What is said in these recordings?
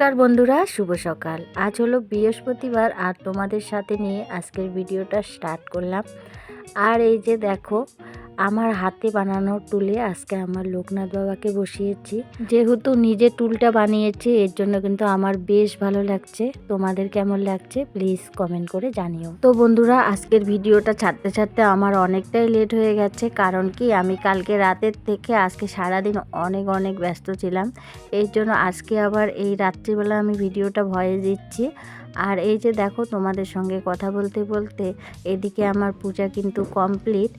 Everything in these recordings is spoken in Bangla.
নমস্কার বন্ধুরা, শুভ সকাল। আজ হলো বৃহস্পতিবার আর তোমাদের সাথে নিয়ে আজকের ভিডিওটা স্টার্ট করলাম। আর এই যে দেখো আমার হাতে বানানো টুলে আজকে আমার লোকনাথ বাবাকে বসিয়েছি। যেহেতু নিজে টুলটা বানিয়েছি, এর জন্য কিন্তু আমার বেশ ভালো লাগছে। তোমাদের কেমন লাগছে? প্লিজ কমেন্ট করে জানিও। তো বন্ধুরা, আজকের ভিডিওটা ছাড়তে ছাড়তে আমার অনেকটাই লেট হয়ে গেছে, কারণ কি আমি কালকে রাতের থেকে আজকে সারাদিন অনেক অনেক ব্যস্ত ছিলাম। এই জন্য আজকে আবার এই রাত্রিবেলা আমি ভিডিওটা ভয়ে দিচ্ছি। আর এই যে দেখো তোমাদের সঙ্গে কথা বলতে বলতে এদিকে আমার পূজা কিন্তু কমপ্লিট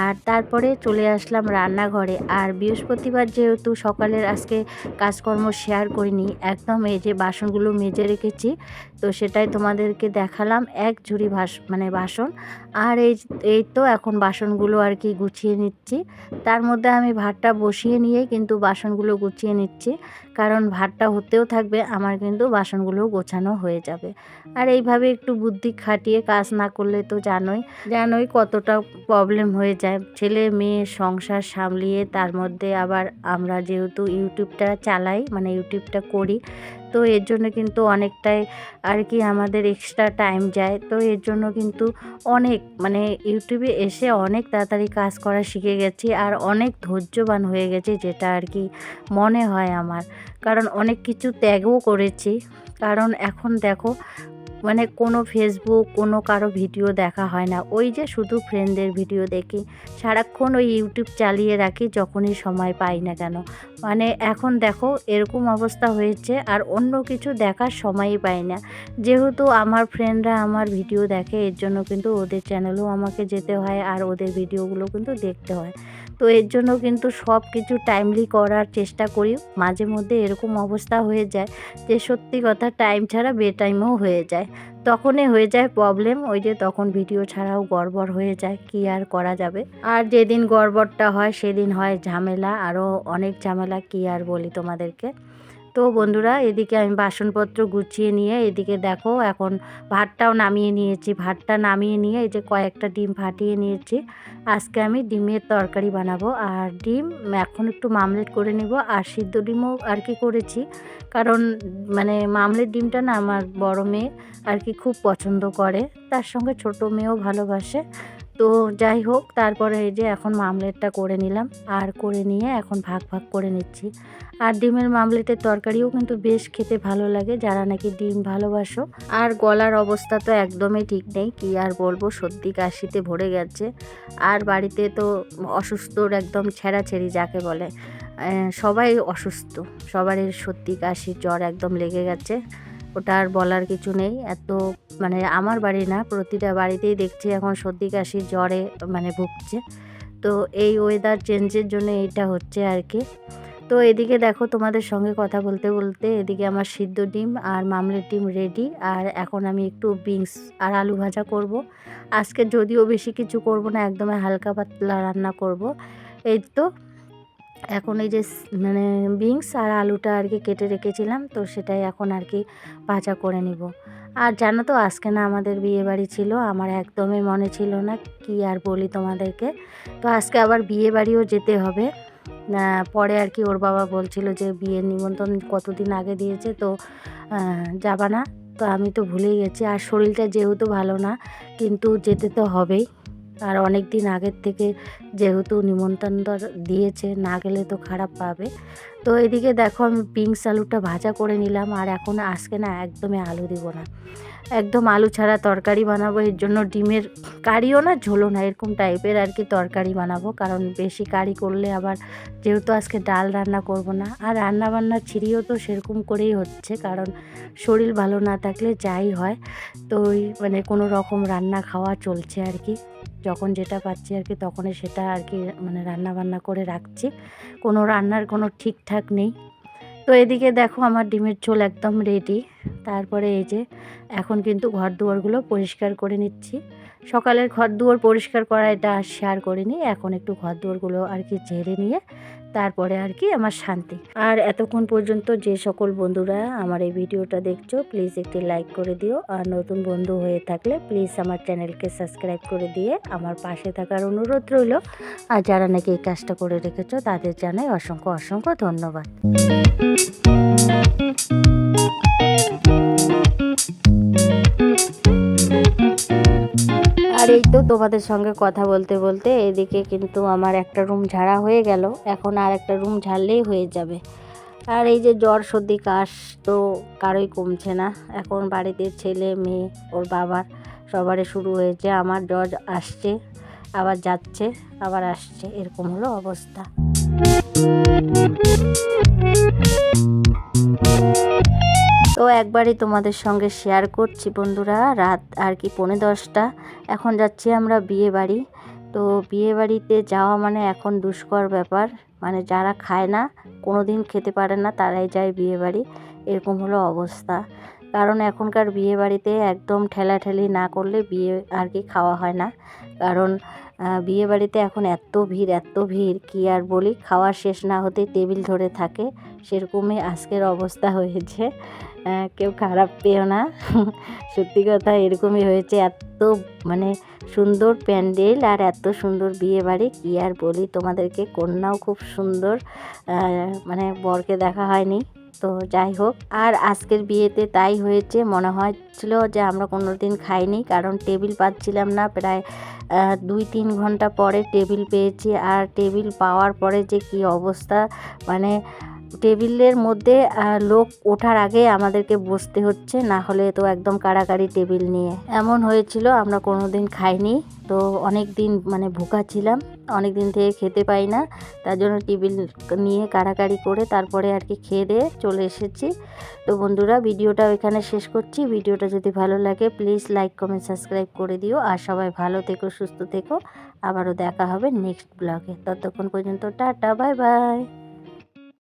আর তারপরে চলে আসলাম রান্নাঘরে। আর বৃহস্পতিবার যেহেতু সকালের আজকে কাজকর্ম শেয়ার করিনি, একদম এই যে বাসনগুলো মেজে রেখেছি, তো সেটাই তোমাদেরকে দেখালাম, এক ঝুড়ি ভাস মানে বাসন। আর এই এই তো এখন বাসনগুলো আর কি গুছিয়ে নিচ্ছি। তার মধ্যে আমি ভাতটা বসিয়ে নিয়ে কিন্তু বাসনগুলো গুছিয়ে নিচ্ছি, কারণ ভাতটা হতেও থাকবে, আমার কিন্তু বাসনগুলো গোছানো হয়ে যাবে। আর এইভাবে একটু বুদ্ধি খাটিয়ে কাজ না করলে তো জানোই জানোই কতটা প্রবলেম হয়ে যায়। ছেলে মেয়ে সংসার সামলিয়ে তার মধ্যে আবার আমরা যেহেতু ইউটিউবটা চালাই মানে ইউটিউবটা করি তো এর জন্য কিন্তু অনেকটাই আর কি আমাদের এক্সট্রা টাইম যায়। তো এর জন্য কিন্তু অনেক মানে ইউটিউবে এসে অনেক তাড়াতাড়ি কাজ করা শিখে গেছি আর অনেক ধৈর্যবান হয়ে গেছে যেটা আর কি মনে হয় আমার। কারণ অনেক কিছু ত্যাগও করেছি। কারণ এখন দেখো মানে কোনো ফেসবুক কোনো কারও ভিডিও দেখা হয় না। ওই যে শুধু ফ্রেন্ডদের ভিডিও দেখি। সারাক্ষণ ওই ইউটিউব চালিয়ে রাখি যখনই সময় পাই না কেন। মানে এখন দেখো এরকম অবস্থা হয়েছে আর অন্য কিছু দেখার সময়ই পাই না। যেহেতু আমার ফ্রেন্ডরা আমার ভিডিও দেখে এর জন্য কিন্তু ওদের চ্যানেলেও আমাকে যেতে হয় আর ওদের ভিডিওগুলো কিন্তু দেখতে হয়। তো এর জন্য কিন্তু সব কিছু টাইমলি করার চেষ্টা করি। মাঝে মধ্যে এরকম অবস্থা হয়ে যায় যে সত্যি কথা টাইম ছাড়া বে টাইমেও হয়ে যায়। তখনই হয়ে যায় প্রবলেম ওই যে তখন ভিডিও ছাড়াও গড়বড় হয়ে যায়, কি আর করা যাবে? আর যেদিন গড়বড়টা হয়, সেদিন হয় ঝামেলা আরও অনেক ঝামেলা, কি আর বলি তোমাদেরকে? তো বন্ধুরা, এদিকে আমি বাসনপত্র গুছিয়ে নিয়ে এদিকে দেখো এখন ভাতটাও নামিয়ে নিয়েছি। ভাতটা নামিয়ে নিয়ে এই যে কয়েকটা ডিম ফাটিয়ে নিয়েছি। আজকে আমি ডিমের তরকারি বানাবো। আর ডিম এখন একটু মামলেট করে নেব। আর সিদ্ধ ডিমও আর কি করেছি। কারণ মানে মামলেট ডিমটা না আমার বড় মেয়ে আর কি খুব পছন্দ করে। তার সঙ্গে ছোট মেয়েও ভালোবাসে। তো যাই হোক, তারপরে এই যে এখন মামলেটটা করে নিলাম। আর করে নিয়ে এখন ভাগ ভাগ করে নিচ্ছি। আর ডিমের মামলেটের তরকারিও কিন্তু বেশ খেতে ভালো লাগে, যারা নাকি ডিম ভালোবাসো। আর গলার অবস্থা তো একদমই ঠিক নেই, কি আর বলব, সর্দি কাশিতে ভরে গেছে। আর বাড়িতে তো অসুস্থর একদম ছেঁড়াছেড়ি যাকে বলে। সবাই অসুস্থ সবারই সর্দি কাশি জ্বর একদম লেগে গেছে। ওটা আর বলার কিছু নেই। এত মানে আমার বাড়ি না, প্রতিটা বাড়িতেই দেখছি এখন সর্দি, কাশি, জ্বরে মানে ভুগছে। তো এই ওয়েদার চেঞ্জের জন্য এইটা হচ্ছে আর কি। তো এদিকে দেখো তোমাদের সঙ্গে কথা বলতে বলতে এদিকে আমার সিদ্ধ ডিম আর মামলের ডিম রেডি আর এখন আমি একটু বিনস আর আলু ভাজা করব। আজকে যদিও বেশি কিছু করব না, একদমই হালকা পাতলা রান্না করব। এই তো এখন এই যে মানে বিনস আর আলুটা আর কি কেটে রেখেছিলাম, তো সেটাই এখন আর কি ভাজা করে নিব। আর জানো তো, আজকে না আমাদের বিয়ে বাড়ি ছিল, আমার একদমই মনে ছিল না কি আর বলি তোমাদেরকে। তো আজকে আবার বিয়ে বাড়িও যেতে হবে। পরে আর কি ওর বাবা বলছিল যে বিয়ের নিমন্ত্রণ কতদিন আগে দিয়েছে, তো যাবা না। তো আমি তো ভুলেই গেছি, আর শরীরটা যেহেতু ভালো না, কিন্তু যেতে তো হবেই। আর অনেক দিন আগের থেকে যেহেতু নিমন্ত্রণ দিয়েছে, না গেলে তো খারাপ পাবে। তো এদিকে দেখো আমি পিঙ্কস আলুটা ভাজা করে নিলাম আর এখন আজকে না একদমই আলু দিব না। একদম আলু ছাড়া তরকারি বানাবো, এর জন্য ডিমের কারিও না ঝোলো না, এরকম টাইপের আর কি তরকারি বানাবো। কারণ বেশি কারি করলে আবার যেহেতু আজকে ডাল রান্না করব না, আর রান্না বান্না ছিঁড়িও তো সেরকম করেই হচ্ছে, কারণ শরীর ভালো না থাকলে যাই হয়। তো ওই মানে কোনো রকম রান্না খাওয়া চলছে আর কি। যখন যেটা পাচ্ছি আর কি, তখনই সেটা আর কি মানে রান্না বান্না করে রাখছি। কোনো রান্নার কোনো ঠিকঠাক নেই। তো এদিকে দেখো আমার ডিমের ঝোল একদম রেডি তারপরে এই যে, এখন কিন্তু ঘর দুয়ারগুলো পরিষ্কার করে নিচ্ছি। সকালের ঘর দুয়ার পরিষ্কার করা এটা শেয়ার করিনি। এখন একটু ঘর দুয়ারগুলো আর কি ঝেড়ে নিয়ে তারপরে আর কি আমার শান্তি। আর এতক্ষণ পর্যন্ত যে সকল বন্ধুরা আমার এই ভিডিওটা দেখছ প্লিজ একটি লাইক করে দিও। আর নতুন বন্ধু হয়ে থাকলে প্লিজ আমার চ্যানেলকে সাবস্ক্রাইব করে দিয়ে আমার পাশে থাকার অনুরোধ রইল। আর যারা নাকি এই কাজটা করে রেখেছো, তাদের জানাই অসংখ্য অসংখ্য ধন্যবাদ। আর এই তো তোমাদের সঙ্গে কথা বলতে বলতে এদিকে কিন্তু আমার একটা রুম ঝাড়া হয়ে গেল। এখন আর একটা রুম ঝাড়লেই হয়ে যাবে। আর এই যে জ্বর সর্দি কাশ তো কারোই কমছে না। এখন বাড়িতে ছেলে, মেয়ে, ওর বাবার সবারই শুরু হয়েছে। আমার জ্বর আসছে, আবার যাচ্ছে, আবার আসছে। এরকম হলো অবস্থা। তো একবারই তোমাদের সঙ্গে শেয়ার করছি বন্ধুরা, রাত আর কি পৌনে দশটা। এখন যাচ্ছি আমরা বিয়ে বাড়ি তো বিয়ে বাড়িতে যাওয়া মানে এখন দুষ্কর ব্যাপার। মানে যারা খায় না কোনো দিন খেতে পারে না, তারাই যায় বিয়ে বাড়ি এরকম হলো অবস্থা। কারণ এখনকার বিয়ে বাড়িতে একদম ঠেলাঠেলি না করলে বিয়ে আর কি খাওয়া হয় না। কারণ আহ, বিয়ে বাড়িতে এখন এত ভিড় এত ভিড় কি আর বলি? খাওয়া শেষ না হতে টেবিল ধরে থাকে। সেরকমই আজকের অবস্থা হয়েছে। কেউ খারাপ পেও না। সত্যি কথা এরকমই হয়েছে। এত মানে সুন্দর প্যান্ডেল আর এত সুন্দর বিয়ে বাড়ি কী আর বলি? তোমাদেরকে কন্যাও খুব সুন্দর। মানে বরকে দেখা হয়নি। তো যাই হোক, আর আজকের বিয়েতে তাই হয়েছে। মনে হয়েছিল যে আমরা কোনো দিন খাইনি, কারণ টেবিল পাচ্ছিলাম না। প্রায় দুই তিন ঘণ্টা পরে টেবিল পেয়েছি। আর টেবিল পাওয়ার পরে যে কি অবস্থা মানে টেবিলের মধ্যে লোক ওঠার আগে আমাদেরকে বসতে হচ্ছে, না হলে তো একদম কাড়াকাড়ি টেবিল নিয়ে। এমন হয়েছিল, আমরা কোনো দিন খাইনি। তো অনেক দিন মানে ভুকা ছিলাম, অনেক দিন থেকে খেতে পাই না। তার জন্য টেবিল নিয়ে কাড়াকাড়ি করে তারপরে আর কি খেয়ে দিয়ে চলে এসেছি। তো বন্ধুরা, ভিডিওটা এখানে শেষ করছি। ভিডিওটা যদি ভালো লাগে প্লিজ লাইক কমেন্ট সাবস্ক্রাইব করে দিও। আর সবাই ভালো থেকো, সুস্থ থেকো। আবারও দেখা হবে নেক্সট ব্লগে ততক্ষণ পর্যন্ত টাটা বাই বাই